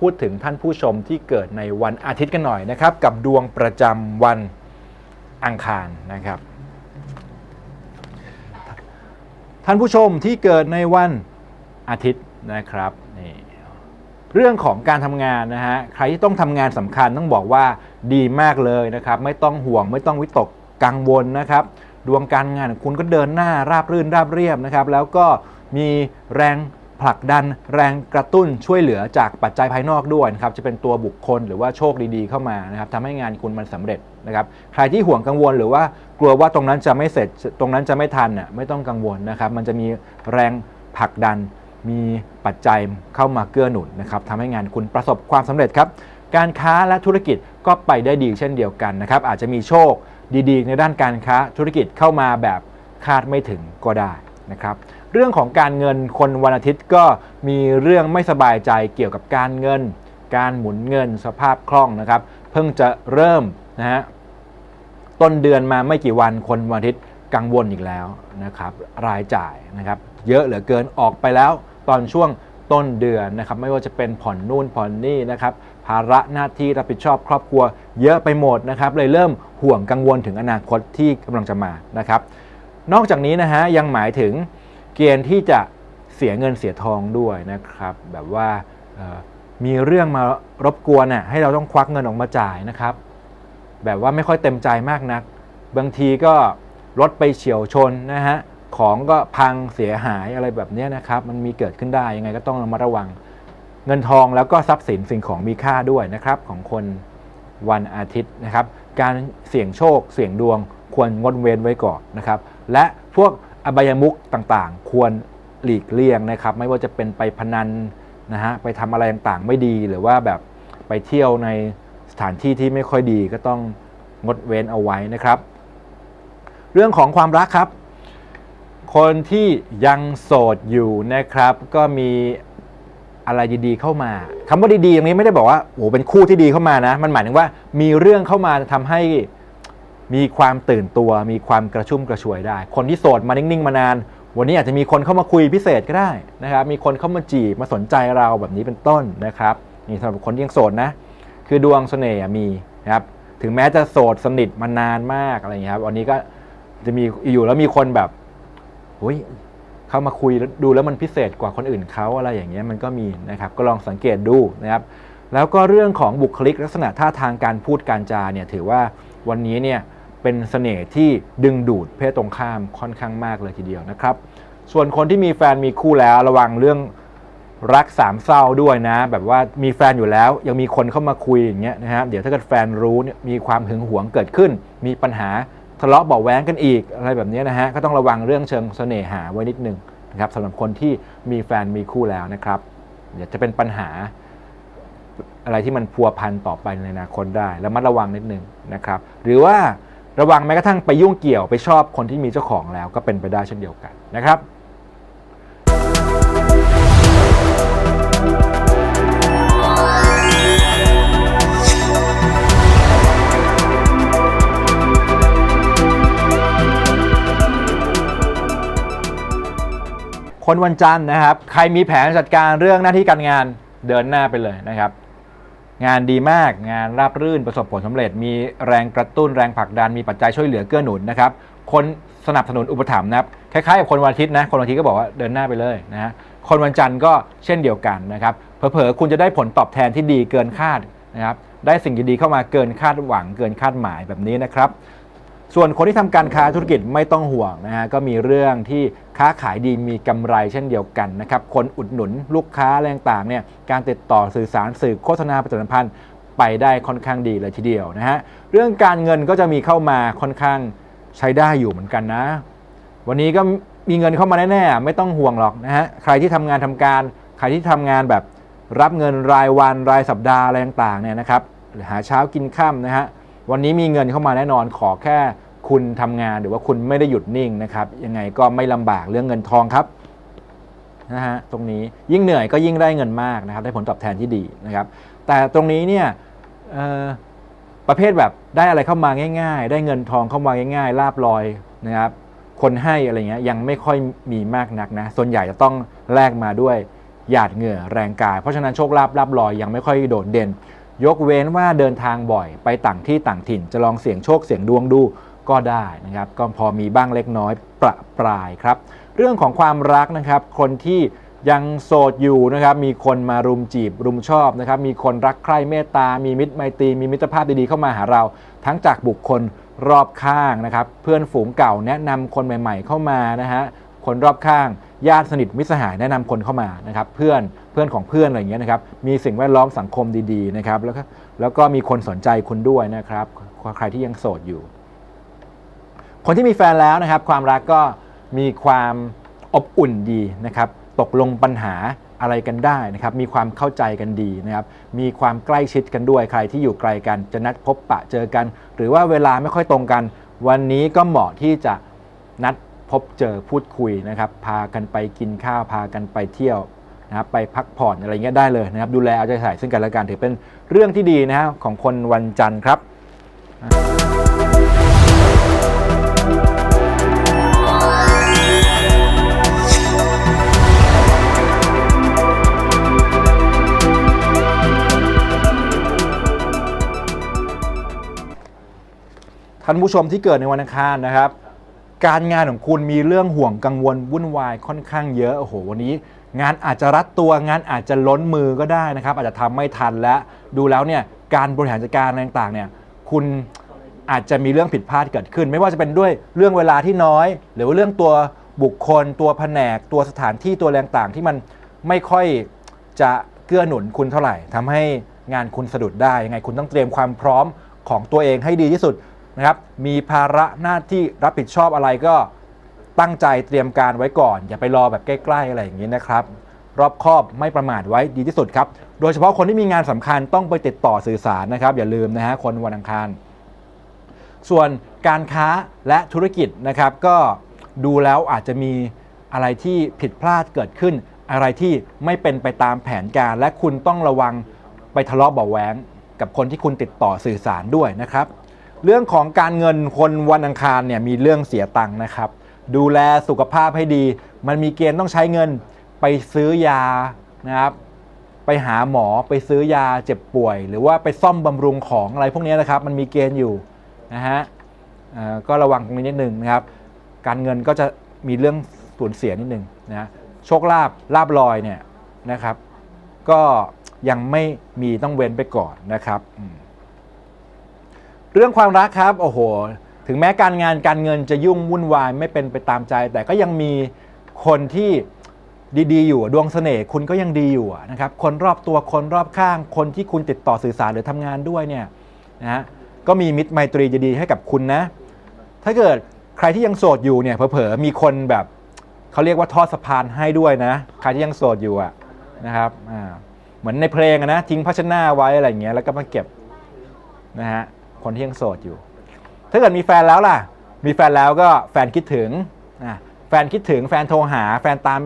พูดถึงท่านผู้ชมที่เกิดในวันอาทิตย์กันหน่อยนะครับ กับดวงประจำวันอังคารนะครับ ท่านผู้ชมที่เกิดในวันอาทิตย์นะครับนี่เรื่องของการทำงานนะฮะใครที่ต้องทำงานสำคัญต้องบอกว่าดีมากเลยนะครับ ไม่ต้องห่วงไม่ต้องวิตกกังวลนะครับ ดวงการงานของคุณก็เดินหน้าราบรื่นราบเรียบนะครับ แล้วก็มีแรง ผลักดันแรงกระตุ้นช่วยเหลือจากปัจจัยภายนอกด้วยนะครับจะเป็นตัวบุคคลหรือว่าโชคดีๆ เข้ามานะครับทำให้งานคุณมันสำเร็จนะครับใครที่ห่วงกังวลหรือว่ากลัวว่าตรงนั้นจะไม่เสร็จตรงนั้นจะไม่ทันน่ะไม่ต้องกังวลนะครับมันจะมีแรงผลักดันมีปัจจัยเข้ามาเกื้อหนุนนะครับทำให้งานคุณประสบความสำเร็จครับการค้าและธุรกิจก็ไปได้ดีเช่นเดียวกันนะครับอาจจะมีโชคดีๆ ในด้านการค้าธุรกิจเข้ามาแบบคาดไม่ถึงก็ได้นะครับ เรื่องของการเงินคนวันอาทิตย์ก็มีเรื่องไม่สบายใจเกี่ยวกับการเงิน การหมุนเงินสภาพคล่องนะครับ เพิ่งจะเริ่มนะฮะต้นเดือนมาไม่กี่วันคนวันอาทิตย์กังวลอีกแล้วนะครับ รายจ่ายนะครับ เยอะเหลือเกินออกไปแล้ว ตอนช่วงต้นเดือนนะครับ ไม่ว่าจะเป็นผ่อนนู่นผ่อนนี่นะครับ ภาระหน้าที่รับผิดชอบครอบครัว เยอะไปหมดนะครับ เลยเริ่มห่วงกังวลถึงอนาคตที่กำลังจะมานะครับ นอกจากนี้นะฮะยังหมายถึง เกณฑ์ที่จะเสียเงินเสียทองด้วยนะครับ แบบว่ามีเรื่องมารบกวนน่ะให้เราต้องควักเงินออกมาจ่ายนะครับ แบบว่าไม่ค่อยเต็มใจมากนัก บางทีก็รถไปเฉียวชนนะฮะของก็พังเสียหายอะไรแบบนี้นะครับ มันมีเกิดขึ้นได้ยังไงก็ต้องระมัดระวัง เงินทองแล้วก็ทรัพย์สินสิ่งของมีค่าด้วยนะครับ ของคนวันอาทิตย์นะครับ การเสี่ยงโชคเสี่ยงดวงควรงดเว้นไว้ก่อนนะครับ และพวก อบายมุกต่างๆ ควรหลีกเลี่ยงนะครับ ไม่ว่าจะเป็นไปพนันนะฮะไปทำอะไรต่างๆ ไม่ดีหรือว่าแบบไปเที่ยวในสถานที่ที่ไม่ค่อยดีก็ต้องงดเว้นเอาไว้นะครับ เรื่องของความรักครับ คนที่ยังโสดอยู่นะครับ ก็มีอะไรดีๆเข้ามาคำว่าดีๆตรงนี้ไม่ได้บอกว่าโอ้เป็นคู่ที่ดีเข้ามานะ มันหมายถึงว่ามีเรื่องเข้ามาทำให้ มีความตื่นตัว มีความกระชุ่มกระชวยได้ คนที่โสดมานิ่งๆมานาน วันนี้อาจจะมีคนเข้ามาคุยพิเศษก็ได้นะครับ มีคนเข้ามาจีบมาสนใจเราแบบนี้เป็นต้นนะครับนี่สำหรับคนที่ยังโสดนะ คือดวงเสน่ห์มีนะครับ ถึงแม้จะโสดสนิทมานานมากอะไรอย่างเงี้ครับ วันนี้ก็จะมีอยู่แล้วมีคนแบบเฮ้ยเข้ามาคุยดูแล้วมันพิเศษกว่าคนอื่นเขาอะไรอย่างเงี้ยมันก็มีนะครับ ก็ลองสังเกตดูนะครับ แล้วก็เรื่องของบุคลิกลักษณะท่าทางการพูดการจาเนี่ยถือว่าวันนี้เนี่ย เป็นเสน่ห์ที่ดึงดูดเพศตรงข้ามค่อนข้างมากเลยทีเดียวนะครับ ส่วนคนที่มีแฟนมีคู่แล้วระวังเรื่องรักสามเศร้าด้วยนะ แบบว่ามีแฟนอยู่แล้วยังมีคนเข้ามาคุยอย่างเงี้ยนะฮะเดี๋ยวถ้าเกิดแฟนรู้เนี่ยมีความหึงหวงเกิดขึ้น มีปัญหาทะเลาะเบาะแว้งกันอีกอะไรแบบนี้นะฮะก็ต้องระวังเรื่องเชิงเสน่หาไว้นิดนึงนะครับสำหรับคนที่มีแฟนมีคู่แล้วนะครับเดี๋ยวจะเป็นปัญหาอะไรที่มันพัวพันต่อไปในอนาคตได้แล้วมัดระวังนิดนึงนะครับ หรือว่า ระวังแม้กระทั่งไปยุ่งเกี่ยวไปชอบคนที่มีเจ้าของแล้วก็เป็นไปได้เช่นเดียวกันนะครับคนวันจันทร์นะครับ ใครมีแผนจัดการเรื่องหน้าที่การงานเดินหน้าไปเลยนะครับ งานดีมากงานราบรื่นประสบผลสำเร็จ มีแรงกระตุ้นแรงผลักดันมีปัจจัยช่วยเหลือเกื้อหนุนนะครับคนสนับสนุนอุปถัมภ์นะครับคล้ายๆกับคนวันอาทิตย์นะคนวันอาทิตย์ก็บอกว่าเดินหน้าไปเลยนะฮะคนวันจันทร์ก็เช่นเดียวกันนะครับเผลอๆคุณจะได้ผลตอบแทนที่ดีเกินคาดนะครับได้สิ่งดีๆเข้ามาเกินคาดหวังเกินคาดหมายแบบนี้นะครับ ส่วนคนที่ทำการค้าธุรกิจไม่ต้องห่วงนะฮะก็มีเรื่องที่ค้าขายดีมีกำไรเช่นเดียวกันนะครับคนอุดหนุนลูกค้าอะไรต่างเนี่ยการติดต่อสื่อสารสื่อโฆษณาประชาสัมพันธ์ไปได้ค่อนข้างดีเลยทีเดียวนะฮะเรื่องการเงินก็จะมีเข้ามาค่อนข้างใช้ได้อยู่เหมือนกันนะ วันนี้ก็มีเงินเข้ามาแน่ๆไม่ต้องห่วงหรอกนะฮะใครที่ทำงานทำการ ใครที่ทำงานแบบรับเงินรายวันรายสัปดาห์อะไรต่างๆเนี่ยนะครับหรือหาเช้ากินค่ำนะฮะวันนี้มีเงินเข้ามาแน่นอนขอแค่ คุณทำงานหรือว่าคุณไม่ได้หยุดนิ่งนะครับ ยังไงก็ไม่ลำบากเรื่องเงินทองครับนะฮะตรงนี้ยิ่งเหนื่อยก็ยิ่งได้เงินมากนะครับ ได้ผลตอบแทนที่ดีนะครับ แต่ตรงนี้เนี่ยประเภทแบบได้อะไรเข้ามาง่าย ๆ ได้เงินทองเข้ามาง่ายๆลาบลอยนะครับ คนให้อะไรเงี้ยยังไม่ค่อยมีมากนักนะส่วนใหญ่จะต้องแลกมาด้วยหยาดเหงื่อแรงกาย เพราะฉะนั้นโชคลาภลาบลอยยังไม่ค่อยโดดเด่น ยกเว้นว่าเดินทางบ่อยไปต่างที่ต่างถิ่น จะลองเสี่ยงโชคเสี่ยงดวงดู ก็ได้นะครับ ก็พอมีบ้างเล็กน้อยประปรายครับ เรื่องของความรักนะครับ คนที่ยังโสดอยู่นะครับ มีคนมารุมจีบรุมชอบนะครับ มีคนรักใคร่เมตตา มีมิตรไมตรี มีมิตรภาพดีๆเข้ามาหาเรา ทั้งจากบุคคลรอบข้างนะครับ เพื่อนฝูงเก่าแนะนำคนใหม่ ๆ เข้ามานะฮะ คนรอบข้าง ญาติสนิทมิตรสหายแนะนำคนเข้ามานะครับ เพื่อนเพื่อนของเพื่อนอะไรอย่างเงี้ยนะครับ มีสิ่งแวดล้อมสังคมดีๆนะครับ แล้วก็แล้วก็มีคนสนใจคุณด้วยนะครับ ใครที่ยังโสดอยู่ คนที่มีแฟนแล้วนะครับ ความรักก็มีความอบอุ่นดีนะครับ ตกลงปัญหาอะไรกันได้นะครับ มีความเข้าใจกันดีนะครับ มีความใกล้ชิดกันด้วยใครที่อยู่ไกลกันจะนัดพบปะเจอกัน หรือว่าเวลาไม่ค่อยตรงกัน วันนี้ก็เหมาะที่จะนัดพบเจอพูดคุยนะครับ พากันไปกินข้าวพากันไปเที่ยวนะครับไปพักผ่อนอะไรเงี้ยได้เลยนะครับ ดูแลเอาใจใส่ซึ่งกันและกันถือเป็นเรื่องที่ดีนะฮะของคนวันจันทร์ครับ ท่านผู้ชมที่เกิดในวันอังคารนะครับ การงานของคุณมีเรื่องห่วงกังวลวุ่นวายค่อนข้างเยอะโอ้โหวันนี้ งานอาจจะรัดตัวงานอาจจะล้นมือก็ได้นะครับ อาจจะทำไม่ทันและดูแล้วเนี่ยการบริหารจัดการอะไรต่างๆเนี่ยคุณอาจจะมีเรื่องผิดพลาดเกิดขึ้น ไม่ว่าจะเป็นด้วยเรื่องเวลาที่น้อย หรือว่าเรื่องตัวบุคคล ตัวแผนก ตัวสถานที่ตัวแรงต่างที่มันไม่ค่อยจะเกื้อหนุนคุณเท่าไหร่ทำให้งานคุณสะดุดได้ยังไงคุณต้องเตรียมความพร้อมของตัวเองให้ดีที่สุด นะครับมีภาระหน้าที่รับผิดชอบอะไรก็ตั้งใจเตรียมการไว้ก่อน อย่าไปรอแบบใกล้ ๆ อะไรอย่างนี้นะครับรอบคอบไม่ประมาทไว้ดีที่สุดครับ โดยเฉพาะคนที่มีงานสำคัญต้องไปติดต่อสื่อสารนะครับ อย่าลืมนะฮะคนวันอังคาร ส่วนการค้าและธุรกิจนะครับ ก็ดูแล้วอาจจะมีอะไรที่ผิดพลาดเกิดขึ้น อะไรที่ไม่เป็นไปตามแผนการ และคุณต้องระวังไปทะเลาะเบาะแว้งกับคนที่คุณติดต่อสื่อสารด้วยนะครับ เรื่องของการเงินคนวันอังคารเนี่ยมีเรื่องเสียตังค์นะครับ ดูแลสุขภาพให้ดี มันมีเกณฑ์ต้องใช้เงินไปซื้อยานะครับไปหาหมอไปซื้อยาเจ็บป่วย หรือว่าไปซ่อมบำรุงของอะไรพวกนี้นะครับ มันมีเกณฑ์อยู่นะฮะก็ระวังตรงนี้นิดหนึ่งนะครับ การเงินก็จะมีเรื่องสูญเสียนิดหนึ่งนะโชคลาภลาบลอยเนี่ยนะครับ ก็ยังไม่มีต้องเว้นไปก่อนนะครับ เรื่องความรักครับโอ้โห ถึงแม้การงานการเงินจะยุ่งวุ่นวายไม่เป็นไปตามใจ แต่ก็ยังมีคนที่ดีๆ อยู่ดวงเสน่ห์คุณก็ยังดีอยู่นะครับคนรอบตัวคนรอบข้าง คนที่คุณติดต่อสื่อสารหรือทำงานด้วยเนี่ยนะฮะก็มีมิตรไมตรีจะดีให้กับคุณนะ ถ้าเกิดใครที่ยังโสดอยู่เนี่ยเผลอๆมีคนแบบเขาเรียกว่าทอดสะพานให้ด้วยนะ ใครที่ยังโสดอยู่อะนะครับอ่าเหมือนในเพลงนะทิ้งภาชนะไว้อะไรเงี้ยแล้วก็มาเก็บนะฮะ คนที่ยังโสดอยู่ ถ้าเกิดมีแฟนแล้วล่ะ มีแฟนแล้วก็แฟนคิดถึงแฟนคิดถึงแฟนโทรหา แฟนตาม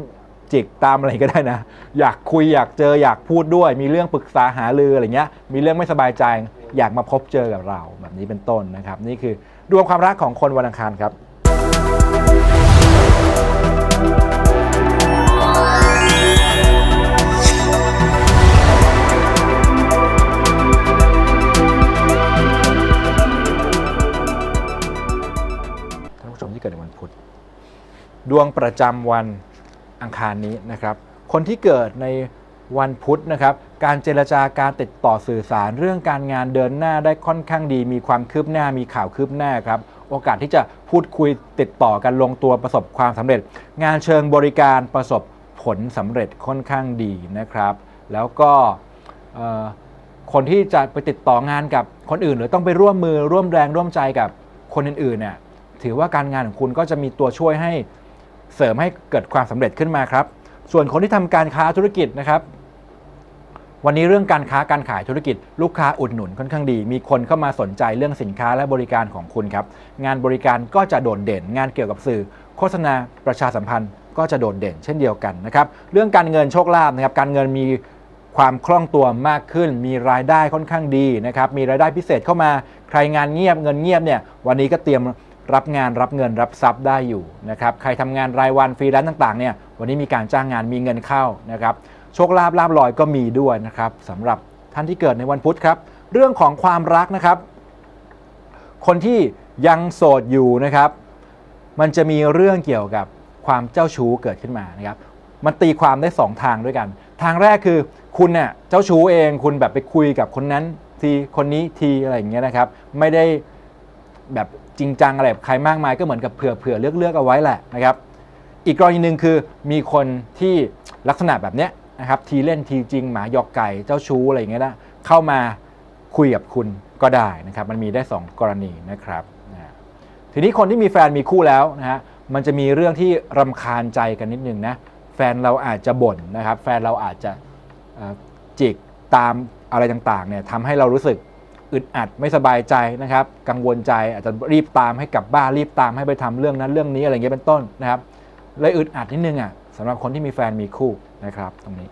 จิกตามอะไรก็ได้นะ อยากคุยอยากเจออยากพูดด้วย มีเรื่องปรึกษาหารืออะไรเงี้ย มีเรื่องไม่สบายใจอยากมาพบเจอกับเราแบบนี้เป็นต้นนะครับ นี่คือดวงความรักของคนวันอังคารครับ ดวงประจำวันอังคารนี้นะครับ คนที่เกิดในวันพุธนะครับ การเจรจาการติดต่อสื่อสารเรื่องการงานเดินหน้าได้ค่อนข้างดี มีความคืบหน้ามีข่าวคืบหน้าครับ โอกาสที่จะพูดคุยติดต่อกันลงตัวประสบความสำเร็จ งานเชิงบริการประสบผลสำเร็จค่อนข้างดีนะครับ แล้วก็คนที่จะไปติดต่องานกับคนอื่น หรือต้องไปร่วมมือร่วมแรงร่วมใจกับคนอื่นๆเนี่ยถือว่าการงานของคุณก็จะมีตัวช่วยให้ เสริมให้เกิดความสำเร็จขึ้นมาครับ ส่วนคนที่ทำการค้าธุรกิจนะครับ วันนี้เรื่องการค้าการขายธุรกิจ ลูกค้าอุดหนุนค่อนข้างดี มีคนเข้ามาสนใจเรื่องสินค้าและบริการของคุณครับ งานบริการก็จะโดดเด่น งานเกี่ยวกับสื่อ โฆษณาประชาสัมพันธ์ ก็จะโดดเด่น เช่นเดียวกันนะครับ เรื่องการเงินโชคลาภนะครับ การเงินมีความคล่องตัวมากขึ้น มีรายได้ค่อนข้างดีนะครับ มีรายได้พิเศษเข้ามา ใครงานเงียบเงินเงียบเนี่ย วันนี้ก็เตรียม รับงานรับเงินรับทรัพย์ได้อยู่นะครับใครทำงานรายวันฟรีแลนซ์ต่างๆเนี่ยวันนี้มีการจ้างงานมีเงินเข้านะครับโชคลาภลาบลอยก็มีด้วยนะครับสำหรับท่านที่เกิดในวันพุธครับ เรื่องของความรักนะครับ คนที่ยังโสดอยู่นะครับ มันจะมีเรื่องเกี่ยวกับความเจ้าชู้เกิดขึ้นมานะครับมันตีความได้สองทางด้วยกัน ทางแรกคือคุณเนี่ยเจ้าชู้เองคุณแบบไปคุยกับคนนั้นทีคนนี้ทีอะไรอย่างเงี้ยนะครับ ไม่ได้แบบ จริงจังอะไรกับใครมากมายก็เหมือนกับเผื่อเผื่อเลือกเลือกเอาไว้แหละนะครับ อีกกรณีหนึ่งคือมีคนที่ลักษณะแบบเนี้ยนะครับทีเล่นทีจริงหมาหยอกไก่เจ้าชู้อะไรอย่างเงี้ยนะเข้ามาคุยกับคุณก็ได้นะครับ มันมีได้ 2 กรณีนะครับนะทีนี้คนที่มีแฟนมีคู่แล้วนะฮะมันจะมีเรื่องที่รำคาญใจกันนิดนึงนะแฟนเราอาจจะบ่นนะครับ แฟนเราอาจจะจิกตามอะไรต่างๆเนี่ยทำให้เรารู้สึก อึดอัดไม่สบายใจนะครับ กังวลใจอาจจะรีบตามให้กลับบ้านรีบตามให้ไปทำเรื่องนั้นเรื่องนี้อะไรเงี้ยเป็นต้นนะครับเลยอึดอัดนิดนึงอะสำหรับคนที่มีแฟนมีคู่นะครับ ตรงนี้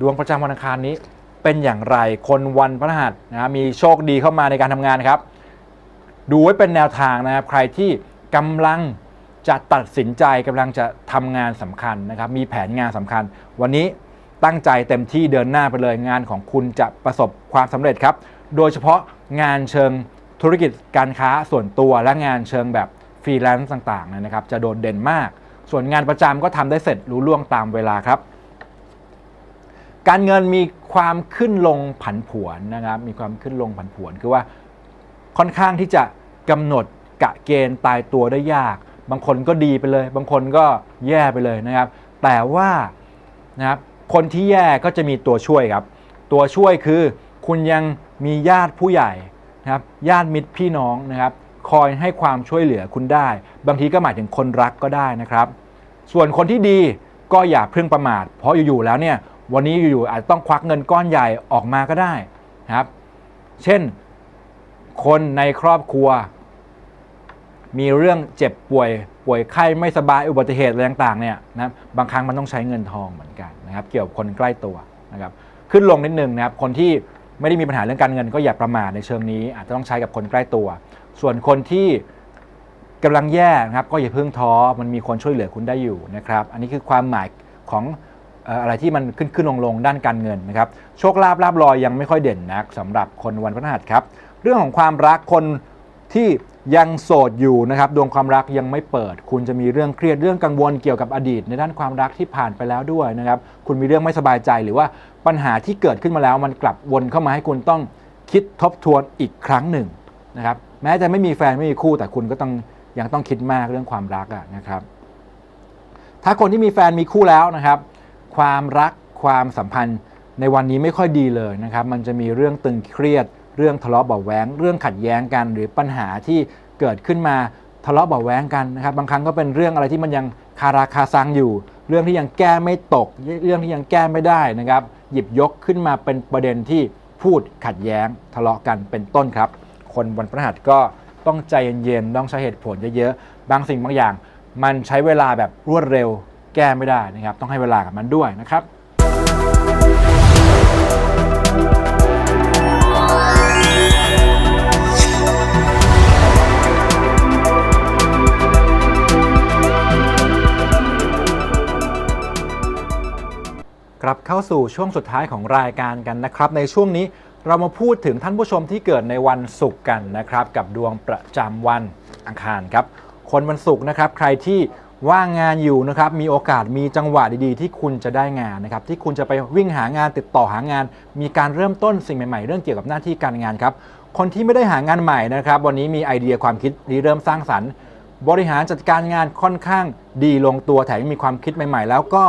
ดวงประจำวันอังคารนี้ เป็นอย่างไร คนวันพฤหัสนะมีโชคดีเข้ามาในการทำงานครับ ดูไว้เป็นแนวทางนะครับ ใครที่กำลังจะตัดสินใจกำลังจะทำงานสำคัญนะครับ มีแผนงานสำคัญ วันนี้ตั้งใจเต็มที่เดินหน้าไปเลยงานของคุณจะประสบความสำเร็จครับ โดยเฉพาะงานเชิงธุรกิจการค้าส่วนตัวและงานเชิงแบบฟรีแลนซ์ต่างๆนะครับ จะโดดเด่นมาก ส่วนงานประจำก็ทำได้เสร็จรู้ล่วงตามเวลาครับ การเงินมีความขึ้นลงผันผวนนะครับ มีความขึ้นลงผันผวนคือว่าค่อนข้างที่จะกำหนดกะเกณฑ์ตายตัวได้ยาก บางคนก็ดีไปเลย บางคนก็แย่ไปเลยนะครับ แต่ว่านะครับคนที่แย่ก็จะมีตัวช่วยครับ ตัวช่วยคือคุณยังมีญาติผู้ใหญ่นะครับญาติมิตรพี่น้องนะครับ คอยให้ความช่วยเหลือคุณได้ บางทีก็หมายถึงคนรักก็ได้นะครับ ส่วนคนที่ดีก็อย่าเพิ่งประมาท เพราะอยู่ๆแล้วเนี่ย วันนี้อยู่ๆอาจจะต้องควักเงินก้อนใหญ่ออกมาก็ได้นะครับ เช่นคนในครอบครัว มีเรื่องเจ็บป่วยป่วยไข้ไม่สบายอุบัติเหตุอะไรต่างๆเนี่ยนะบางครั้งมันต้องใช้เงินทองเหมือนกันนะครับ เกี่ยวกับคนใกล้ตัวนะครับขึ้นลงนิดนึงนะครับ คนที่ไม่ได้มีปัญหาเรื่องการเงินก็อย่าประมาทในเชิงนี้ อาจจะต้องใช้กับคนใกล้ตัว ส่วนคนที่กำลังแย่นะครับ ก็อย่าเพิ่งท้อมันมีคนช่วยเหลือคุณได้อยู่นะครับ อันนี้คือความหมายของ อะไรที่มันขึ้นขึ้นลงลงด้านการเงินนะครับโชคลาภลาบลอยยังไม่ค่อยเด่นนักสำหรับคนวันพฤหัสครับ เรื่องของความรักคนที่ยังโสดอยู่นะครับดวงความรักยังไม่เปิด คุณจะมีเรื่องเครียดเรื่องกังวลเกี่ยวกับอดีต ในด้านความรักที่ผ่านไปแล้วด้วยนะครับคุณมีเรื่องไม่สบายใจหรือว่าปัญหาที่เกิดขึ้นมาแล้ว มันกลับวนเข้ามาให้คุณต้องคิดทบทวนอีกครั้งหนึ่งนะครับแม้จะไม่มีแฟนไม่มีคู่แต่คุณก็ต้องยังต้องคิดมากเรื่องความรักะนะครับถ้าคนที่มีแฟนมีคู่แล้วนะครับ ความรักความสัมพันธ์ในวันนี้ไม่ค่อยดีเลยนะครับ มันจะมีเรื่องตึงเครียด เรื่องทะเลาะเบาะแว้งเรื่องขัดแย้งกัน หรือปัญหาที่เกิดขึ้นมาทะเลาะเบาะแว้งกันนะครับ บางครั้งก็เป็นเรื่องอะไรที่มันยังคาราคาซังอยู่ เรื่องที่ยังแก้ไม่ตก เรื่องที่ยังแก้ไม่ได้นะครับ หยิบยกขึ้นมาเป็นประเด็นที่พูดขัดแย้งทะเลาะกันเป็นต้นครับ คนวันพฤหัสก็ต้องใจเย็นๆต้องใช้เหตุผลเยอะๆบางสิ่งบางอย่าง มันใช้เวลาแบบรวดเร็ว แก้ไม่ได้นะครับ ต้องให้เวลากับมันด้วยนะครับกลับเข้าสู่ช่วงสุดท้ายของรายการกันนะครับ ในช่วงนี้เรามาพูดถึงท่านผู้ชมที่เกิดในวันศุกร์กันนะครับ กับดวงประจำวันอังคารครับ คนวันศุกร์นะครับ ใครที่ ว่างงานอยู่นะครับมีโอกาสมีจังหวะดีๆ ที่คุณจะได้งานนะครับที่คุณจะไปวิ่งหางานติดต่อหางาน มีการเริ่มต้นสิ่งใหม่ๆ เรื่องเกี่ยวกับหน้าที่การงานครับคนที่ไม่ได้หางานใหม่นะครับ วันนี้มีไอเดียความคิดริเริ่มสร้างสรรค์ บริหารจัดการงานค่อนข้างดีลงตัวแถมมีความคิดใหม่ ๆ แล้วก็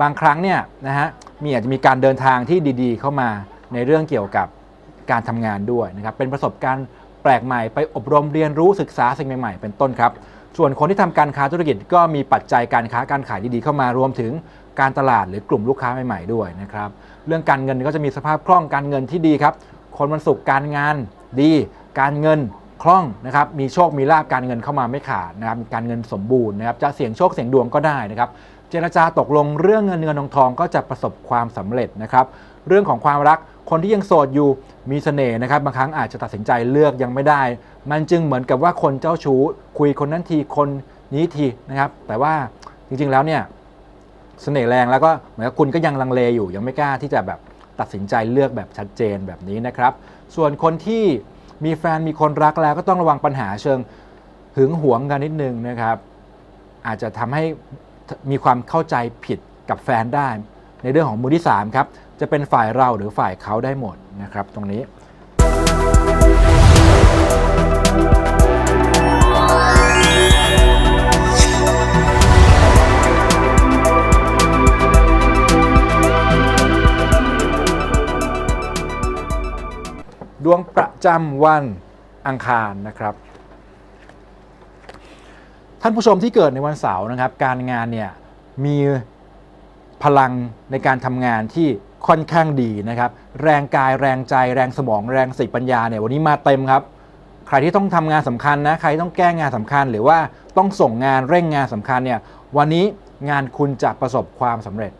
บางครั้งเนี่ยนะฮะมีอาจจะมีการเดินทางที่ดีๆ เข้ามาในเรื่องเกี่ยวกับการทำงานด้วยนะครับเป็นประสบการณ์แปลกใหม่ไปอบรมเรียนรู้ศึกษาสิ่งใหม่ ๆ เป็นต้นครับ ส่วนคนที่ทำการค้าธุรกิจก็มีปัจจัยการค้าการขายดีๆเข้ามารวมถึงการตลาดหรือกลุ่มลูกค้าใหม่ๆด้วยนะครับ เรื่องการเงินก็จะมีสภาพคล่องการเงินที่ดีครับ คนวันศุกร์การงานดี การเงินคล่องนะครับ มีโชคมีลาบการเงินเข้ามาไม่ขาดนะครับ การเงินสมบูรณ์นะครับ จะเสี่ยงโชคเสี่ยงดวงก็ได้นะครับ เจรจาตกลงเรื่องเงินเงินทองทองก็จะประสบความสำเร็จนะครับ เรื่องของความรัก คนที่ยังโสดอยู่มีเสน่ห์นะครับบางครั้งอาจจะตัดสินใจเลือกยังไม่ได้ มันจึงเหมือนกับว่าคนเจ้าชู้ คุยคนนั้นทีคนนี้ทีนะครับ แต่ว่าจริงๆแล้วเนี่ยเสน่ห์แรงแล้วก็เหมือนกับคุณก็ยังลังเลอยู่ ยังไม่กล้าที่จะแบบตัดสินใจเลือกแบบชัดเจนแบบนี้นะครับ ส่วนคนที่มีแฟนมีคนรักแล้วก็ต้องระวังปัญหาเชิงหึงหวงกันนิดนึงนะครับ อาจจะทำให้มีความเข้าใจผิดกับแฟนได้ ในเรื่องของมือที่3ครับ จะเป็นฝ่ายเราหรือฝ่ายเขาได้หมดนะครับตรงนี้ดวงประจำวันอังคารนะครับ ท่านผู้ชมที่เกิดในวันเสาร์นะครับ การงานเนี่ยมีพลังในการทำงานที่ ค่อนข้างดีนะครับ แรงกายแรงใจแรงสมองแรงสติปัญญาเนี่ยวันนี้มาเต็มครับ ใครที่ต้องทำงานสำคัญนะใครต้องแก้งานสำคัญ หรือว่าต้องส่งงานเร่งงานสำคัญเนี่ยวันนี้งานคุณจะประสบความสำเร็จ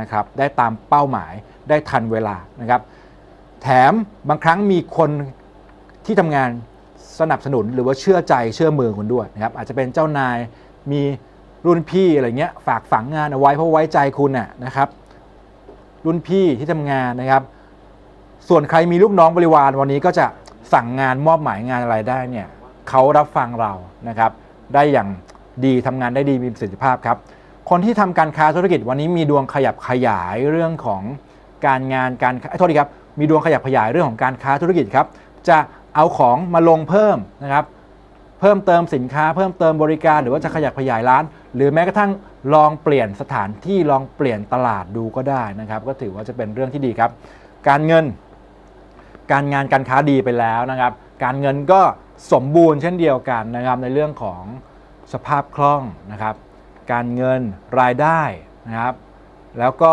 นะครับ ได้ตามเป้าหมายได้ทันเวลานะครับ แถมบางครั้งมีคนที่ทำงานสนับสนุนหรือว่าเชื่อใจเชื่อมือคุณด้วยนะครับอาจจะเป็นเจ้านายมีรุ่นพี่อะไรเงี้ยฝากฝังงานเอาไว้เพราะไว้ใจคุณน่ะนะครับ รุ่นพี่ที่ทำงานนะครับ ส่วนใครมีลูกน้องบริวารวันนี้ก็จะสั่งงานมอบหมายงานอะไรได้เนี่ยเขารับฟังเรานะครับ ได้อย่างดีทำงานได้ดีมีประสิทธิภาพครับ คนที่ทำการค้าธุรกิจวันนี้มีดวงขยับขยายเรื่องของการงานการเอ้โทษทีครับมีดวงขยับขยายเรื่องของการค้าธุรกิจครับ จะเอาของมาลงเพิ่มนะครับ เพิ่มเติมสินค้าเพิ่มเติมบริการหรือว่าจะขยับขยายร้าน หรือแม้กระทั่งลองเปลี่ยนสถานที่ลองเปลี่ยนตลาดดูก็ได้นะครับ ก็ถือว่าจะเป็นเรื่องที่ดีครับ การเงิน การงานการค้าดีไปแล้วนะครับ การเงินก็สมบูรณ์เช่นเดียวกันนะครับในเรื่องของสภาพคล่องนะครับ การเงินรายได้นะครับ แล้วก็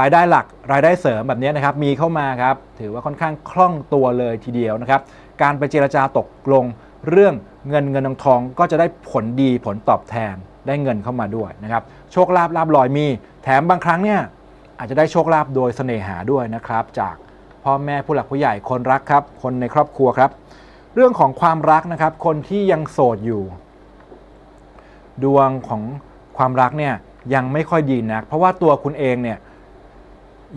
รายได้หลักรายได้เสริมแบบนี้นะครับมีเข้ามาครับถือว่าค่อนข้างคล่องตัวเลยทีเดียวนะครับ การไปเจรจาตกลง เรื่องเงินเงินทองทองก็จะได้ผลดีผลตอบแทนได้เงินเข้ามาด้วยนะครับโชคลาภลาบลอยมี แถมบางครั้งเนี่ยอาจจะได้โชคลาภโดยเสน่หาด้วยนะครับ จากพ่อแม่ผู้หลักผู้ใหญ่คนรักครับ คนในครอบครัวครับ เรื่องของความรักนะครับ คนที่ยังโสดอยู่ ดวงของความรักเนี่ยยังไม่ค่อยดีนัก เพราะว่าตัวคุณเองเนี่ย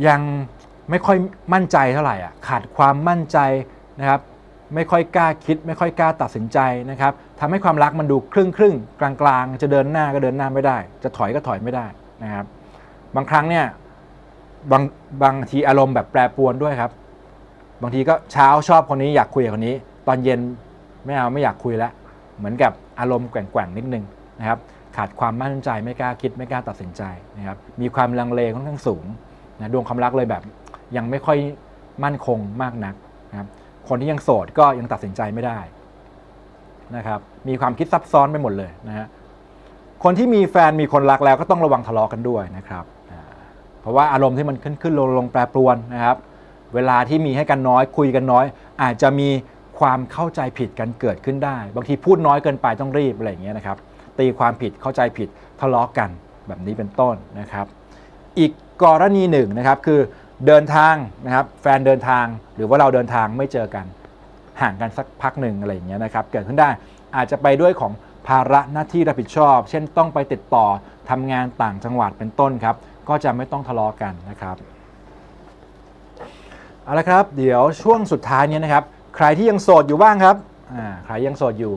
ยังไม่ค่อยมั่นใจเท่าไหร่อะขาดความมั่นใจนะครับ ไม่ค่อยกล้าคิด ไม่ค่อยกล้าตัดสินใจนะครับทำให้ความรักมันดูครึ่งครึ่งกลางกลางจะเดินหน้าก็เดินหน้าไม่ได้ จะถอยก็ถอยไม่ได้นะครับ บางครั้งเนี่ยบางบางทีอารมณ์แบบแปรปรวนด้วยครับ บางทีก็เช้าชอบคนนี้อยากคุยกับคนนี้ ตอนเย็นไม่เอาไม่อยากคุยแล้ว เหมือนกับอารมณ์แกว่งๆนิดนึงนะครับ ขาดความมั่นใจไม่กล้าคิดไม่กล้าตัดสินใจนะครับ มีความลังเลค่อนข้างสูงนะดวงความรักเลยแบบ ยังไม่ค่อยมั่นคงมากนักนะครับ คนที่ยังโสดก็ยังตัดสินใจไม่ได้นะครับมีความคิดซับซ้อนไปหมดเลยนะฮะคนที่มีแฟนมีคนรักแล้วก็ต้องระวังทะเลาะกันด้วยนะครับเพราะว่าอารมณ์ที่มันขึ้นขึ้นลงลงแปรปรวนนะครับ เวลาที่มีให้กันน้อยคุยกันน้อย อาจจะมีความเข้าใจผิดกันเกิดขึ้นได้ บางทีพูดน้อยเกินไปต้องรีบอะไรอย่างเงี้ยนะครับ ตีความผิดเข้าใจผิดทะเลาะกันแบบนี้เป็นต้นนะครับ อีกกรณีหนึ่งนะครับคือ เดินทางนะครับแฟนเดินทางหรือว่าเราเดินทางไม่เจอกันห่างกันสักพักหนึ่งอะไรอย่างเงี้ยนะครับเกิดขึ้นได้อาจจะไปด้วยของภาระหน้าที่รับผิดชอบ เช่นต้องไปติดต่อทำงานต่างจังหวัดเป็นต้นครับ ก็จะไม่ต้องทะเลาะกันนะครับเอาละครับ เดี๋ยวช่วงสุดท้ายเนี้นะครับ ใครที่ยังโสดอยู่บ้างครับอ่าใครยังโสดอยู่